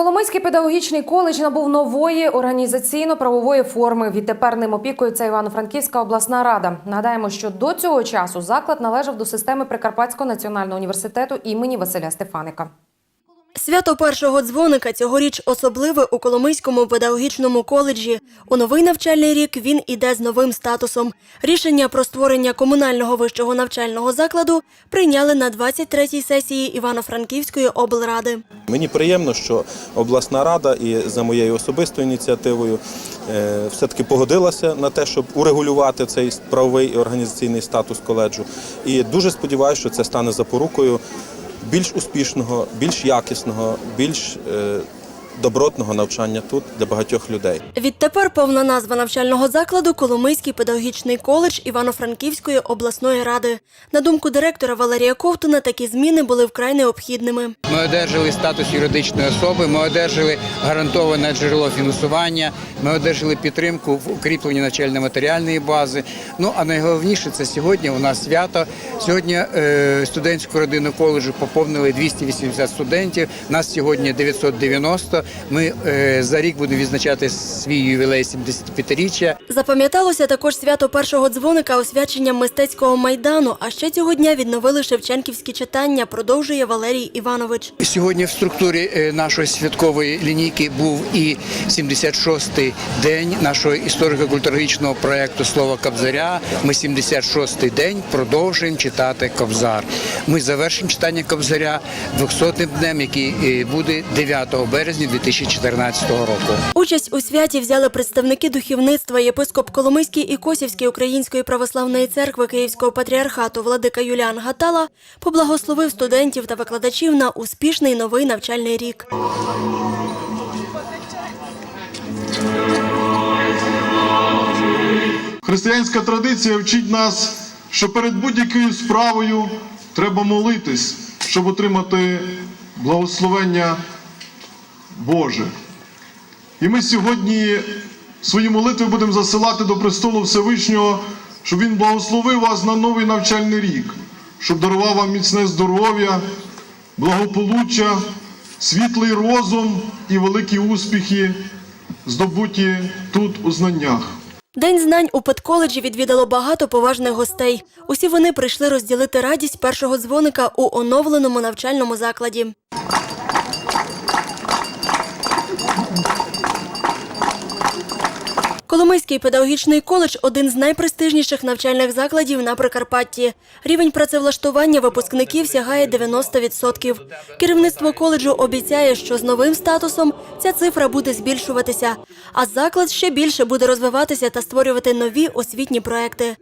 Коломийський педагогічний коледж набув нової організаційно-правової форми. Відтепер ним опікується Івано-Франківська обласна рада. Нагадаємо, що до цього часу заклад належав до системи Прикарпатського національного університету імені Василя Стефаника. Свято першого дзвоника цьогоріч особливе у Коломийському педагогічному коледжі. У новий навчальний рік він іде з новим статусом. Рішення про створення комунального вищого навчального закладу прийняли на 23-й сесії Івано-Франківської облради. Мені приємно, що обласна рада і за моєю особистою ініціативою е, все-таки погодилася на те, щоб урегулювати цей правовий і організаційний статус коледжу. І дуже сподіваюся, що це стане запорукою більш успішного, більш якісного, більш е, добротного навчання тут для багатьох людей. Відтепер повна назва навчального закладу Коломийський педагогічний коледж Івано-Франківської обласної ради. На думку директора Валерія Ковтуна, такі зміни були вкрай необхідними. Ми одержали статус юридичної особи, ми одержали гарантоване джерело фінансування, ми одержали підтримку в укріпленні навчально-матеріальної бази. Ну а найголовніше це сьогодні у нас свято. Сьогодні е, студентську родину коледжу поповнили 280 студентів. Нас сьогодні 990. Ми е, за рік будемо відзначати свій ювілей 75-річчя. Запам'яталося також свято першого дзвоника освяченням мистецького майдану. А ще цього дня відновили Шевченківські читання. Продовжує Валерій Іванович. Сьогодні в структурі е, нашої святкової лінійки був і 76-й день нашого історико-культурологічного проєкту Слово Кобзаря. Ми 76-й день продовжуємо читати Кобзар. Ми завершимо читання Кобзаря 200-м днем, який е, буде 9 березня 2014 року. Участь у святі взяли представники духовництва, єпископ Коломийський і Косівський Української православної церкви Київського патріархату владика Юліан Гатала поблагословив студентів та викладачів на успішний новий навчальний рік. Християнська традиція вчить нас, що перед будь-якою справою треба молитись, щоб отримати благословення Боже. І ми сьогодні свої молитви будемо засилати до престолу Всевишнього, щоб Він благословив вас на новий навчальний рік, щоб дарував вам міцне здоров'я, благополуччя, світлий розум і великі успіхи, здобуті тут у знаннях. День знань у педколеджі відвідало багато поважних гостей. Усі вони прийшли розділити радість першого дзвоника у оновленому навчальному закладі. Коломийський педагогічний коледж один з найпрестижніших навчальних закладів на Прикарпатті. Рівень працевлаштування випускників сягає 90%. Керівництво коледжу обіцяє, що з новим статусом ця цифра буде збільшуватися, а заклад ще більше буде розвиватися та створювати нові освітні проекти.